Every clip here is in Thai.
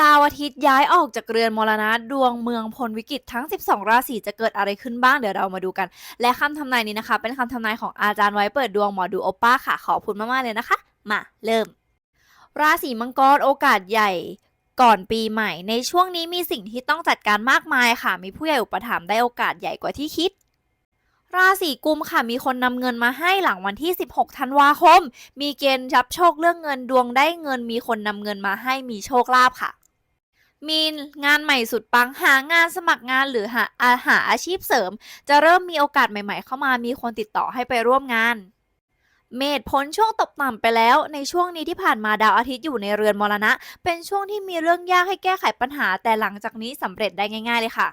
ดาวอาทิตย์ย้ายออกจากเรือนมรณะ ดวงเมืองพลวิกฤตทั้ง 12 ราศีจะเกิดอะไรขึ้นบ้างเดี๋ยวเรามาดูกัน และคำทำนายนี้นะคะ เป็นคำทำนายของอาจารย์ไว้เปิดดวงหมอดูโอป้าค่ะ ขอบคุณมาก ๆ เลยนะคะ มาเริ่ม ราศีมังกรโอกาสใหญ่ก่อนปีใหม่ ในช่วงนี้มีสิ่งที่ต้องจัดการมากมายค่ะ มีผู้ใหญ่อุปถัมภ์ได้โอกาสใหญ่กว่าที่คิด ราศีกุมค่ะ มีคนนำเงินมาให้หลังวันที่ 16 ธันวาคม มีเกณฑ์รับโชคเรื่องเงินดวงได้เงิน มีคนนำเงินมาให้มีโชคลาภค่ะ มีงานใหม่สุดปังหางานสมัครงานหรือหาอาหาอาชีพเสริม จะเริ่มมีโอกาสใหม่ๆ เข้ามามีคนติดต่อให้ไปร่วมงาน เมษพ้นช่วงตกต่ำไปแล้ว ในช่วงนี้ที่ผ่านมาดาวอาทิตย์อยู่ในเรือนมรณะ เป็นช่วงที่มีเรื่องยากให้แก้ไขปัญหา แต่หลังจากนี้สำเร็จได้ง่าย ๆ เลยค่ะ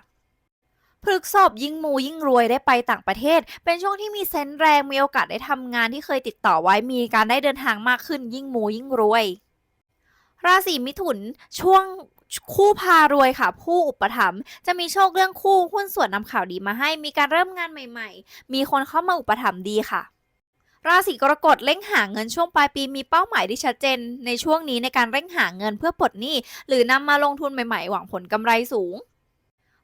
พฤกษบยิ่งมูยิ่งรวยได้ไปต่างประเทศ เป็นช่วงที่มีเซนส์แรงมีโอกาสได้ทำงานที่เคยติดต่อไว้มีการได้เดินทางมากขึ้นยิ่งมูยิ่งรวย ราศีมิถุนช่วง คู่พารวยค่ะ ผู้อุปถัมภ์จะมีโชคเรื่องคู่หุ้นส่วนนำข่าวดีมาให้ มีการเริ่มงานใหม่ ๆ มีคนเข้ามาอุปถัมภ์ดีค่ะ ราศีกรกฎเร่งหาเงินช่วงปลายปีมีเป้าหมายที่ชัดเจน ในช่วงนี้ในการเร่งหาเงินเพื่อปลดหนี้ หรือนำมาลงทุนใหม่ๆ หวังผลกำไรสูง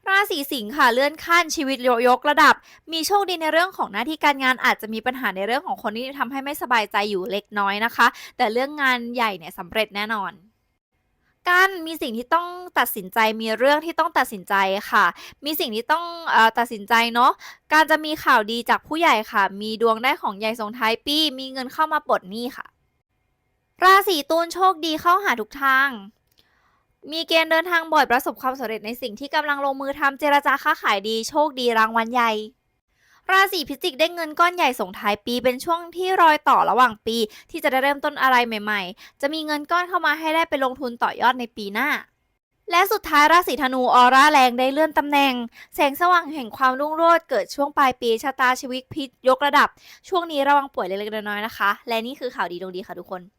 ราศีสิงค์ค่ะเลื่อนขั้นชีวิตยกระดับ มีโชคดีในเรื่องของหน้าที่การงานอาจจะมีปัญหาในเรื่องของคนที่ทำให้ไม่สบายใจอยู่เล็กน้อยนะคะ แต่เรื่องงานใหญ่เนี่ยสำเร็จแน่นอน การมีสิ่งที่ต้องตัดสินใจมีเรื่องที่ต้องตัดสินใจค่ะ มีสิ่งที่ต้องออตัดสินใจเนาะการจะมีข่าวดีจากผู้ใหญ่ค่ะ มีดวงได้ของใหญ่ส่งท้ายปี มีเงินเข้ามาปลดหนี้ค่ะ ราศีตุลโชคดีเข้าหาทุกทาง มีเกณฑ์เดินทางบ่อยประสบความสำเร็จในสิ่งที่กำลังลงมือทำเจรจาค้าขายดี โชคดีรางวัลใหญ่ ราศีพิจิกได้เงินก้อนใหญ่ส่งท้ายปี เป็นช่วงที่รอยต่อระหว่างปี ที่จะได้เริ่มต้นอะไรใหม่ ๆ จะมีเงินก้อนเข้ามาให้ได้ไปลงทุนต่อยอดในปีหน้า และสุดท้ายราศีธนูออร่าแรงได้เลื่อนตำแหน่ง แสงสว่างแห่งความรุ่งโรจน์เกิดช่วงปลายปีชะตาชีวิตพลิกยกระดับ ช่วงนี้ระวังป่วยเล็กๆน้อยๆนะคะ และนี่คือข่าวดีดวงดีค่ะทุกคน